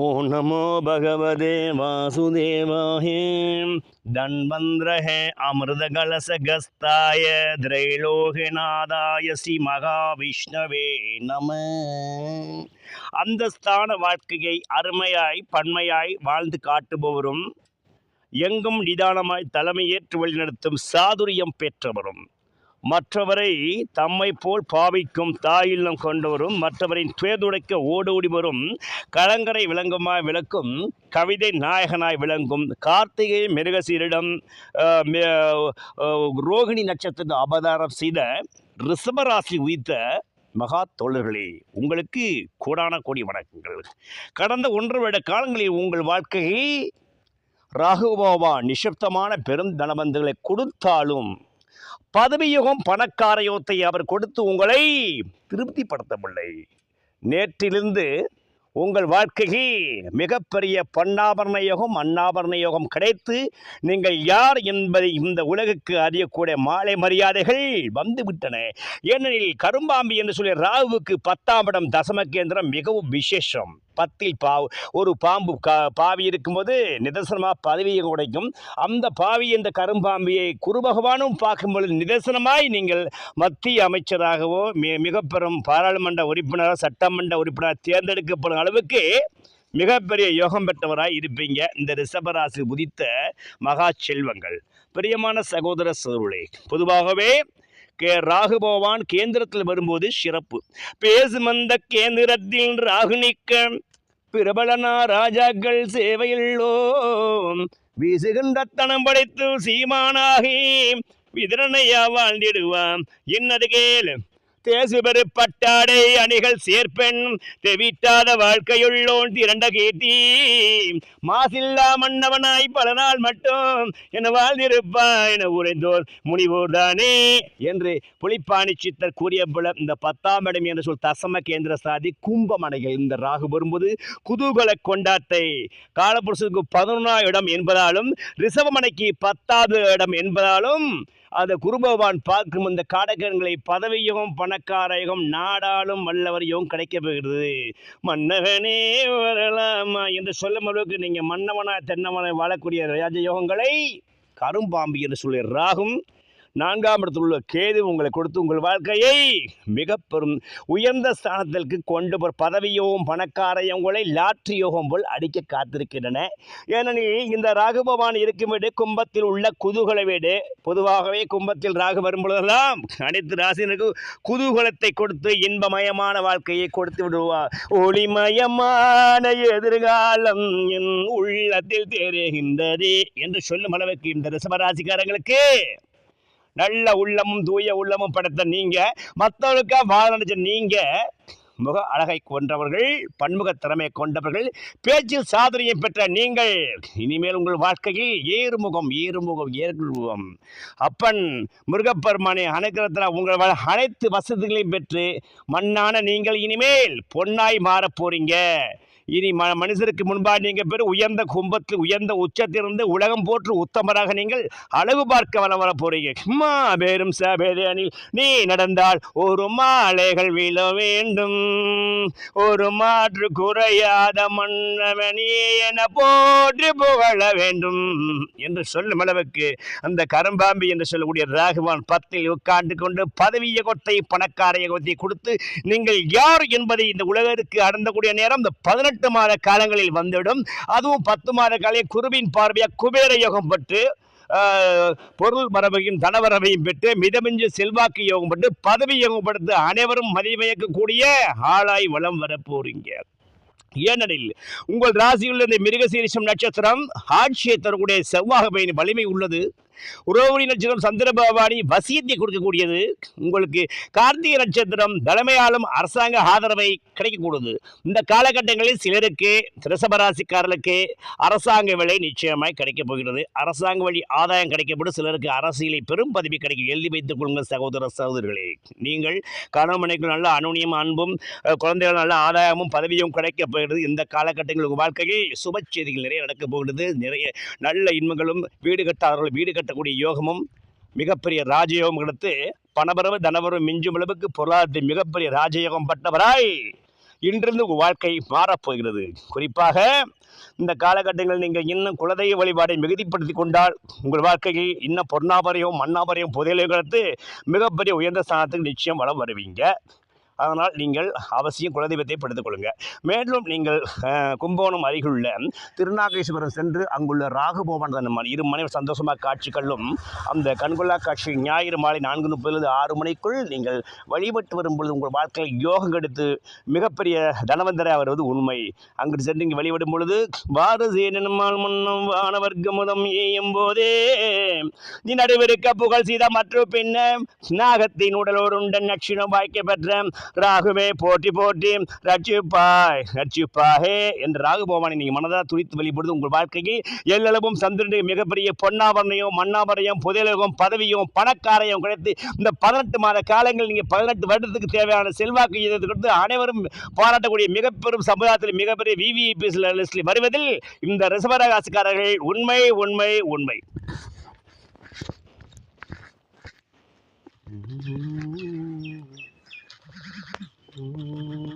ஓம் நமோ பகவதே வாசுதேவாய. தன்வந்திரஹே அமிர்த கலசகஸ்தாய திரைலோகநாதாய ஸ்ரீ மகாவிஷ்ணவே நம அந்தஸ்தான வாழ்க்கையை அருமையாய் பன்மையாய் வாழ்ந்து காட்டுபவரும் எங்கும் நிதானமாய் தலைமையேற்று வழிநடத்தும் சாதுரியம் பெற்றவரும். மற்றவரை தம்மை போல் பாவிக்கும் தாயில்லம் கொண்டவரும் மற்றவரின் துயதுடைக்க ஓடோடி வரும் கலங்கரை விளங்குமாய் விளக்கும் கவிதை நாயகனாய் விளங்கும் கார்த்திகை மிருகசீரிடம் ரோகிணி நட்சத்திரத்தை அவதாரம் செய்த ரிஷபராசி உயிர்த்த மகா தோழர்களே உங்களுக்கு கோடான கோடி வணக்கங்கள். கடந்த ஒன்றரை வருட காலங்களில் உங்கள் வாழ்க்கையை ராகுபாபா நிசப்தமான பெரும் தனவந்துகளை கொடுத்தாலும் பதவியுகம் பணக்காரயோத்தை அவர் கொடுத்து உங்களை திருப்திப்படுத்தவில்லை. நேற்றிலிருந்து உங்கள் வாழ்க்கைக்கு மிகப்பெரிய பன்னாபரண யோகம் அன்னாபரண யோகம் கிடைத்து நீங்கள் யார் என்பதை இந்த உலகுக்கு அறியக்கூடிய மாலை மரியாதைகள் வந்துவிட்டன. ஏனெனில் கரும்பாம்பி என்று சொல்லி ராகுவுக்கு பத்தாம் இடம் தசம கேந்திரம் மிகவும் விசேஷம். பத்தில் பாவு ஒரு பாம்பு கா பாவி இருக்கும்போது நிதர்சனமாக பதவியை உடைக்கும். அந்த பாவி இந்த கரும்பாம்பியை குருபகவானும் பார்க்கும் பொழுது நிதர்சனமாய் நீங்கள் மத்திய அமைச்சராகவோ மி மிக பெரும் பாராளுமன்ற உறுப்பினராக சட்டமன்ற உறுப்பினர் தேர்ந்தெடுக்கப்படும் அளவுக்கு மிகப்பெரிய யோகம் பெற்றவராக இருப்பீங்க. இந்த ரிஷபராசி உதித்த மகா செல்வங்கள். பிரியமான சகோதர சோருளே பொதுவாகவே கே ராகு பகவான் கேந்திரத்தில் வரும்போது சிறப்பு. பேசுமந்த கேந்திரத்தில் ராகு நிற்க பிரபலனா ராஜாக்கள் சேவையில்லோ வீசுகின்ற தனம் படைத்து சீமானாகி விதரணையா வாழ்ந்திடுவான் என்னது கேளு. தேசுபெரு பட்டாடை அணிகள் சேர்ப்பெண் தெவிட்டாத வாழ்க்கையுள்ளோன் திரண்ட கீர்த்தி. மாசில்லா மன்னவனாய் பல நாள் மட்டும் என வாழ்ந்திருப்பான் என உரைந்தோர் முனிவோர் தானே என்று புலிப்பாணி சித்தர் கூறிய போல இந்த பத்தாம் இடம் என்று சொல் தசம கேந்திர சாதி கும்பமனைகள் இந்த ராகு வரும்போது குதூகல கொண்டாட்டை காலபுருஷனுக்கு பதினொன்றாம் இடம் என்பதாலும் ரிசவமனைக்கு பத்தாவது இடம் என்பதாலும் அந்த குருபகவான் பார்க்கும் இந்த காடகங்களை பதவியும் பணக்காரகம் நாடாளும் வல்லவரையும் கிடைக்கப்படுகிறது மன்னகனே வரலாமா என்று சொல்லும் அளவுக்கு நீங்கள் மன்னவனா தென்னவனை வாழக்கூடிய ராஜயோகங்களை கரும்பாம்பு என்று சொல்லி ராகும் நான்காம் இடத்தில் உள்ள கேது உங்களை கொடுத்து உங்கள் வாழ்க்கையை மிக பெரும் உயர்ந்த ஸ்தானத்திற்கு கொண்டு போற பதவியோகம் பணக்கார உங்களை லாட்ரி யோகம் போல் அடிக்க காத்திருக்கின்றன. ஏனெனில் இந்த ராகு பகவான் இருக்கும் வீடு கும்பத்தில் உள்ள குதூகல வீடு. பொதுவாகவே கும்பத்தில் ராகு வரும்பொழுதெல்லாம் அனைத்து ராசினருக்கு குதூகலத்தை கொடுத்து இன்பமயமான வாழ்க்கையை கொடுத்து விடுவார். ஒளிமயமான எதிர்காலம் என் உள்ளத்தில் தெரிகின்றது என்று சொல்லும் அளவுக்கு இந்த ரிசபராசிக்காரங்களுக்கு நல்ல உள்ளமும் தூய உள்ளமும் படைத்த நீங்க மற்றவர்களுக்காக வாழ நினைச்ச நீங்க முக அழகை கொண்டவர்கள் பன்முக திறமை கொண்டவர்கள் பேச்சில் சாதனையை பெற்ற நீங்கள். இனிமேல் உங்கள் வாழ்க்கையில் ஏறுமுகம் ஏறுமுகம் ஏறுமுகம். அப்பன் முருகப்பெருமானை அனுகிரகத்தில் உங்கள் அனைத்து வசதிகளையும் பெற்று மண்ணான நீங்கள் இனிமேல் பொன்னாய் மாறப் போறீங்க. இனி ம மனுஷருக்கு முன்பாக நீங்கள் பேர் உயர்ந்த கும்பத்தில் உயர்ந்த உச்சத்திலிருந்து உலகம் போற்று உத்தமராக நீங்கள் அழகு பார்க்க வர வர போறீங்க. சும்மா பேரும் சபேதனில் நீ நடந்தால் ஒரு மாலைகள் விழ வேண்டும். ஒரு மாற்று குறையாத மன்னவனே என போற்றி புகழ வேண்டும். என்று சொல்லும் அளவுக்கு அந்த கரும்பாம்பி என்று சொல்லக்கூடிய ராகுவான் பத்தில் உட்கார்ந்து கொண்டு பதவிய கொட்டை பணக்காரைய கொத்தை கொடுத்து நீங்கள் யார் என்பதை இந்த உலகத்துக்கு அடந்தக்கூடிய நேரம்? இந்த பதினெட்டு மாத காலங்களில் வந்துவிடும். அதுவும் பத்து மாத காலை குருவின் பார்வையாக குபேர யோகம் பட்டு பொருள் மரபையும் தனவரவையும் பெற்று மிதமிஞ்சு செல்வாக்கு யோகம் பெற்று பதவி யோகம் படுத்து அனைவரும் மதிமயக்கக்கூடிய ஆளாய் வளம் வரப்போறீங்க ஏனெனில் உங்கள் ராசியில் இந்த மிருகசீரிஷம் நட்சத்திரம் ஆட்சியை தரக்கூடிய செவ்வாக பயணி வலிமை உள்ளது. உறவுணி நட்சத்திரம் சந்திரபவானி வசியத்தை கொடுக்கக்கூடியது. உங்களுக்கு கார்த்திகை நட்சத்திரம் தலைமையாலும் அரசாங்க ஆதரவை கிடைக்கக்கூடாது இந்த காலகட்டங்களில் சிலருக்கு ரிசபராசிக்காரர்களுக்கு அரசாங்க விலை நிச்சயமாய் கிடைக்கப் போகிறது. அரசாங்க வழி ஆதாயம் கிடைக்கப்படும். சிலருக்கு அரசியலை பெரும் பதவி கிடைக்கும். எழுதி வைத்துக் கொள்ளுங்கள் சகோதர சகோதரர்களே நீங்கள் கணவனைக்கு நல்ல அனுனியம் அன்பும் குழந்தைகள் நல்ல ஆதாயமும் பதவியும் கிடைக்கப் போகிறது. இந்த காலகட்டங்களில் வாழ்க்கையில் சுப செய்திகள் நிறைய நடக்கப் போகிறது. நிறைய நல்ல இன்பங்களும் வீடு கட்டாதவர்கள் வீடு கட்ட கட்டக்கூடிய யோகமும் மிகப்பெரிய ராஜயோகம் எடுத்து பணபரவு தனபரவு மிஞ்சும் அளவுக்கு பொருளாதாரத்தில் மிகப்பெரிய ராஜயோகம் பட்டவராய் இன்றிருந்து உங்கள் வாழ்க்கை மாறப்போகிறது. குறிப்பாக இந்த காலகட்டங்களில் நீங்கள் இன்னும் குலதெய்வ வழிபாடை மிகுதிப்படுத்தி கொண்டால் உங்கள் வாழ்க்கையில் இன்னும் பொன்னாபரையும் மண்ணாபரையும் புதையலையும் கடத்து மிகப்பெரிய உயர்ந்த ஸ்தானத்துக்கு நிச்சயம் வளம் வருவீங்க. அதனால் நீங்கள் அவசியம் குலதெய்வத்தை படுத்துக் கொள்ளுங்கள் மேலும் நீங்கள் கும்பகோணம் அருகிலுள்ள திருநாகேஸ்வரம் சென்று அங்குள்ள ராகுபவன் மணி இரு மணி சந்தோஷமாக காட்சிகளும் அந்த கண்கொள்ளா காட்சி ஞாயிறு மாலை நான்கு முப்பது ஆறு மணிக்குள் நீங்கள் வழிபட்டு வரும்பொழுது உங்கள் வாழ்க்கையில் யோகம் கெடுத்து மிகப்பெரிய தனவந்தரை வருவது உண்மை. அங்கு சென்று இங்கே வழிபடும் பொழுது பாரசேனமால் முன்னம் வானவர்க்கமுதம் ஏயும் போதே நீ நடுவிருக்க புகழ் செய்த மற்ற பின்ன நாகத்தின் உடலோருண்டன் நக்ஷணம் வாய்க்க பெற்ற ராகுவே போட்டி போட்டி ரட்சிப்பாய் ரட்சிப்பாயே என்று ராகு பகவானை நீங்கள் மனதாக துடித்து வெளிப்படுது உங்கள் வாழ்க்கையில் எல்லளவும் சந்திரனுடைய மிகப்பெரிய பொன்னாபரணையும் மண்ணாபரணையும் புதையலகம் பதவியும் பணக்காரையும் கிடைத்து இந்த பதினெட்டு மாத காலங்கள் நீங்கள் பதினெட்டு வருடத்துக்கு தேவையான செல்வாக்கு இதை கொடுத்து அனைவரும் பாராட்டக்கூடிய மிகப்பெரும் சமுதாயத்தில் மிகப்பெரிய விவிஐபி லிஸ்டில் வருவதில் இந்த ரிசவரகாசிக்காரர்கள் உண்மை உண்மை உண்மை Mm-hmm. Ooh.